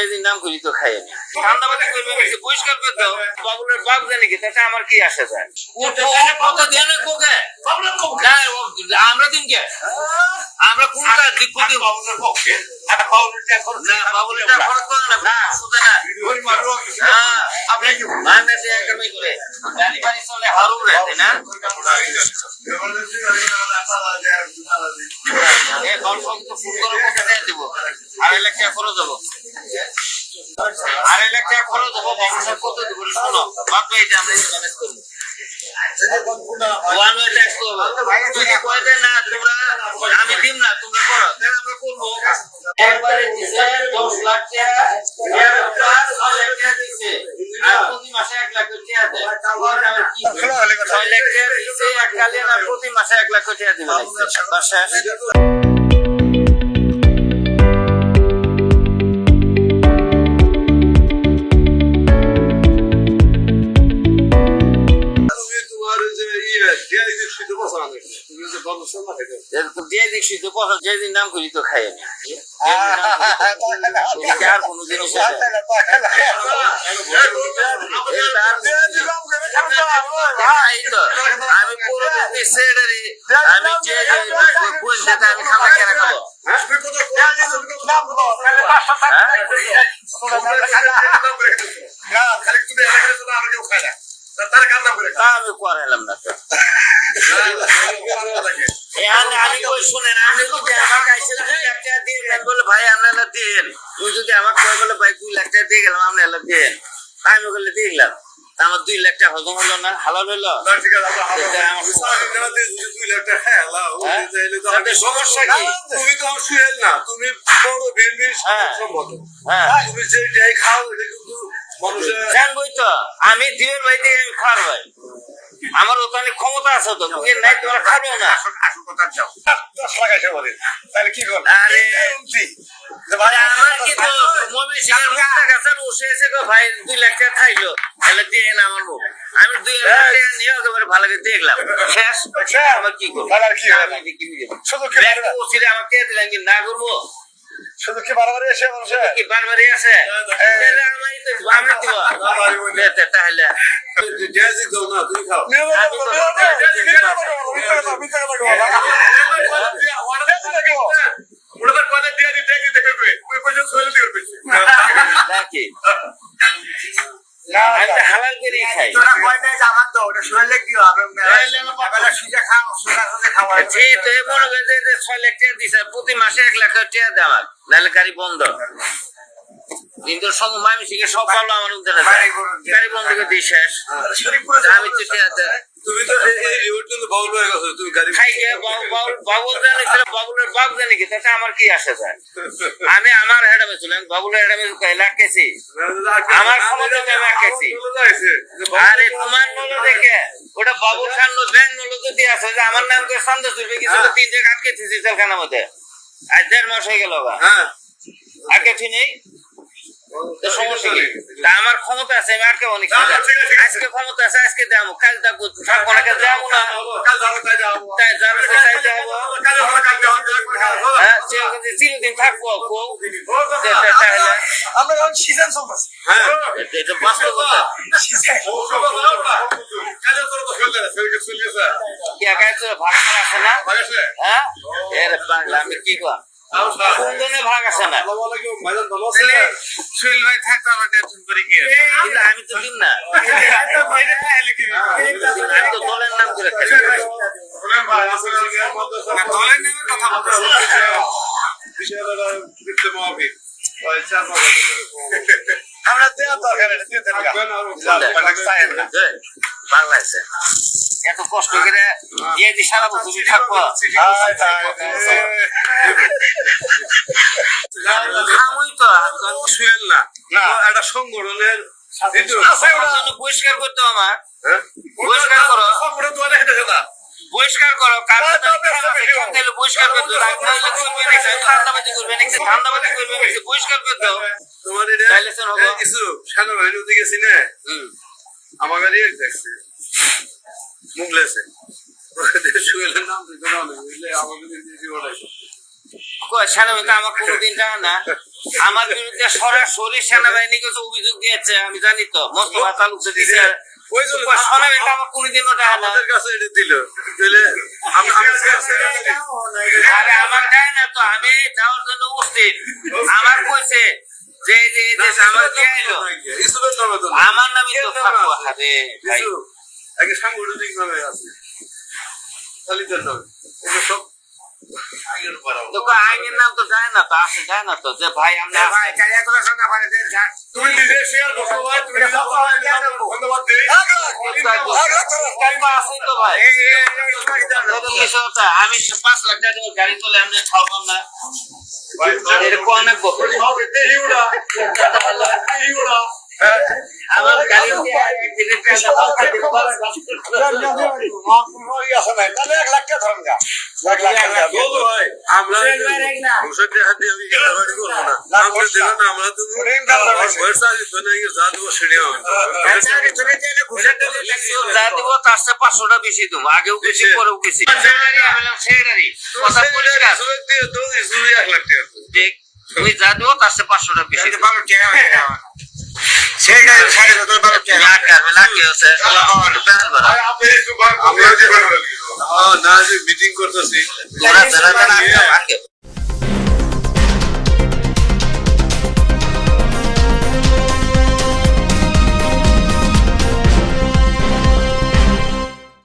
যেদিন নাম করি তো খাই আমি ঠান্ডা করবে পরিষ্কার করে দাও। বাবুলের বাপ জানি কি তাতে আমার কি আসে যায়? উঠো, ও কত কোকে? আমরা দিন কে আমরা কোনটা দিক দিন বাবুলের না না না না এ গল্প তো করে দেবো। আড়াই লাখ টাকা খরচ দেবো আড়াই লাখ টাকা খরচ বাবুসার কত শোনো। বাপ এটা আমরা ম্যানেজ করব। আমি দিম না, তোমরা করো আমরা করব। প্রতি মাসে এক লাখ টাকা দেয়। প্রতি মাসে এক লাখ টাকা দিবে। শুদ্ধ পছন্দ যেদিন নাম করি তো খাই আমি। আর কোনো জিনিস আছে? এই তো, আমি পুরো আমি যে আমি খাবার কেনা খাব আমি করাইলাম না তো কই শুনেন? আপনি যদি আমাকে আইসে দুই লাখ টাকা দিয়ে গেলেন বলে ভাই আপনারা দেন। তুই যদি আমাকে কয় বলে ভাই দুই লাখ টাকা দিয়ে গেলাম আপনারা দেন। আমি বলে দিয়ে গেলাম। আমার দুই লাখ টাকা হজম হলো না হালাল হলো? সমস্যা কি? তুমি তো আমার সুহেল না তুমি বড় হ্যাঁ। হ্যাঁ। তুমি যে যাই খাও মানুষের আমি দিবের ভাই দিয়ে আমি খাওয়ার ভাই। আমার ওখানে ক্ষমতা আছে তো বুঝে নাই তোমরা খাব না। আসল কথা যাও। দশ লাখ এসে বলে তাহলে কি করব? আরে আমার মমি সিংহের এসে গো ভাই দুই লাখ টাকা খাইলো। তাহলে দিয়ে আমার মুখ। আমি দুই লাখ টাকা নিয়ে একেবারে ভালো করে দেখলাম। শেষ। আমার কি করব? শুধু আমাকে দিলাম কি না করব? শুধু কি বারবার এসে মানুষের কি বারবারই আছে তাহলে আমি তো আমি দিব দে, তাহলে তুমি খাও দেখি আমি তো হালাল করেই খাই জি তো মনে করে যে ছয় লাখ টাকা দিছে প্রতি মাসে এক লাখ টাকা দেওয়া আমার নাহলে গাড়ি বন্ধ। কিন্তু সব মামি সব ভালো আমার উদ্ধারে গাড়ি বন্ধ করে শেষ। আমি তো তুমি তো এই- বাউল হয়ে গেছো তুমি গাড়ি খাই বাবু- বাবুল তাহলে বাবুলের বাপ জানে কি তাতে আমার কি আসে যায়? আমি আমার হেডামে বাবুলের হেডামে আমার তো আরে তোমার নলো দেখে ওটা বাবু খান ব্যাংক নলো যদি আছে যে আমার নাম করে তুলবে কিছু তো তিন জায়গা আটকে থিয়েছি জেলখানার মধ্যে? আজ দেড় মাস হয়ে গেল গা হ্যাঁ। আটকে থি নেই? আমার ক্ষমতা আছে আমি আটকে অনেক। আজকে ক্ষমতা আছে আজকে দেবো কাল থাকব থাকব না কাল না। যাব তাই হ্যাঁ চিরদিন থাকব কো হ্যাঁ ভাগ আছে হ্যাঁ? এর বাংলা আমি কি কর ভাগ আছে না। সুনীল ভাই থাকতো আমার টেনশন করে কি কিন্তু আমি তো দিন না। আমি তো দলের নাম করে খেলি। দলের নামের কথা বলতেছি। আমরা দেওয়া দরকার এটা দিয়ে দেন। গা। এই, বাংলা আছে এত কষ্ট করে দিয়ে দি সারা বছর থাকব। খামুই তো সুয়েল না একটা সংগঠনের আছে পরিষ্কার করতে আমার? করো। সংগঠন তোমার হেঁটে না বহিষ্কার করো বহিষ্কার ঠান্ডাবাজি করবে ঠান্ডাবাজি করবে বহিষ্কার। তোমার এটা। কিছু। আমার গাড়ি দেখছে মুগলেছে সুয়েলের নাম দিতে না বুঝলে আমাকে দিয়ে জীবন কই, সেনাবাহিনী আমার কোনোদিন জানা না। আমার বিরুদ্ধে সরাসরি সেনাবাহিনী কাছে অভিযোগ দিয়েছে আমি জানি তো। মোস্তফা তালুকসে দিছে ওই জন্য সেনাবাহিনী আমার কাছে আমার কইছে যে যে যে আমার দিয়ে আইলো। ইসুফের নামে তো আমার নামই তো থাকব আরে ভাই। আগে সাংগঠনিক নামে আছে খালিদের নামে এগুলো সব আগের পাড়া তো কই আইনের নাম তো যায় না তো আসে যায় না তো। যে ভাই আমরা তুমি নিজে শেয়ার করছ ভাই তুমি ধন্যবাদ দেই। আছেই তো ভাই এটা তো মিশা কথা। আমি পাঁচ লাখ টাকা দিয়ে গাড়ি চলে আমরা খাওয়াবো না এরকম অনেক বকর। আমার গাড়ি দিয়ে একদিনের পেঁয়াজা খাওয়া খাইতে পারে না। বলো ভাই, আমরা ভবিষ্যতে হাতে আমি এটা বাড়ি করব না। আমরা দিলাম না, আমরা তো আমার বয়স আছে, তো না, ইয়ে যা দেবো সেটাই হবে। যা দিব তার চেয়ে পাঁচশোটা বেশি দেবো আগেও বেশি পরেও বেশি এক লাখ টাকা। যে তুমি যা দিব তার চেয়ে বেশি লাখ টাকা লাখ আমরা হ্যাঁ, মিটিং করতেছি